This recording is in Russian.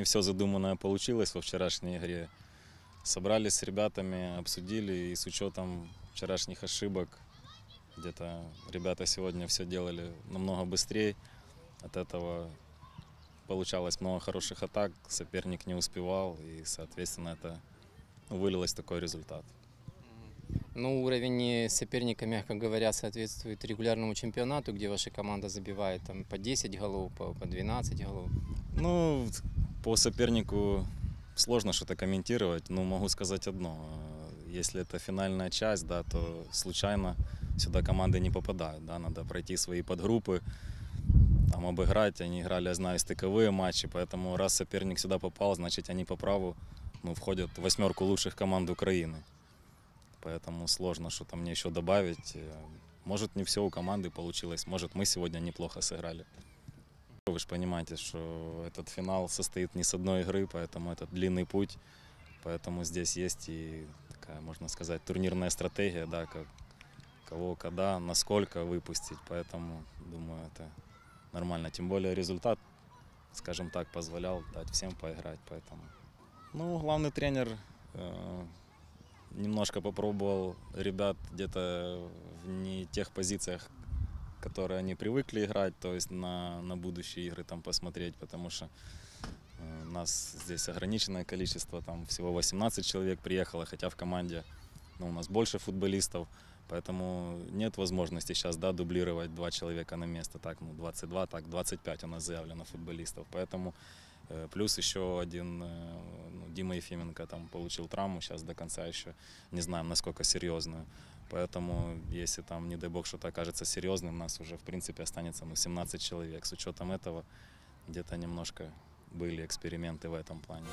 не все задуманное получилось во вчерашней игре. Собрались с ребятами, обсудили, и с учетом вчерашних ошибок, где-то ребята сегодня все делали намного быстрее. От этого получалось много хороших атак, соперник не успевал, и, соответственно, это вылилось в такой результат. Ну, уровень соперника, мягко говоря, соответствует регулярному чемпионату, где ваша команда забивает там по 10 голов, по, по 12 голов. Ну, по сопернику сложно что-то комментировать, но могу сказать одно. Если это финальная часть, да, то случайно сюда команды не попадают. Да, надо пройти свои подгруппы, там обыграть. Они играли, я знаю, стыковые матчи, поэтому раз соперник сюда попал, значит они по праву ну, входят в восьмерку лучших команд Украины. Поэтому сложно что-то мне еще добавить. Может, не все у команды получилось, может, мы сегодня неплохо сыграли. Вы же понимаете, что этот финал состоит не с одной игры, поэтому это длинный путь. Поэтому здесь есть и такая, можно сказать, турнирная стратегия, да, как кого, когда, насколько выпустить. Поэтому, думаю, это нормально. Тем более результат, скажем так, позволял дать всем поиграть. Поэтому. Ну, главный тренер э, немножко попробовал ребят где-то в не тех позициях, которые они привыкли играть, то есть на, на будущие игры там посмотреть, потому что э, у нас здесь ограниченное количество, там всего 18 человек приехало, хотя в команде ну, у нас больше футболистов, поэтому нет возможности сейчас да, дублировать два человека на место, так, ну, 22, так, 25 у нас заявлено футболистов, поэтому э, плюс еще один, э, Дима Ефименко там получил травму, сейчас до конца еще не знаем, насколько серьезную. Поэтому, если там, не дай бог, что-то окажется серьезным, нас уже, в принципе, останется ну, 17 человек. С учетом этого где-то немножко были эксперименты в этом плане.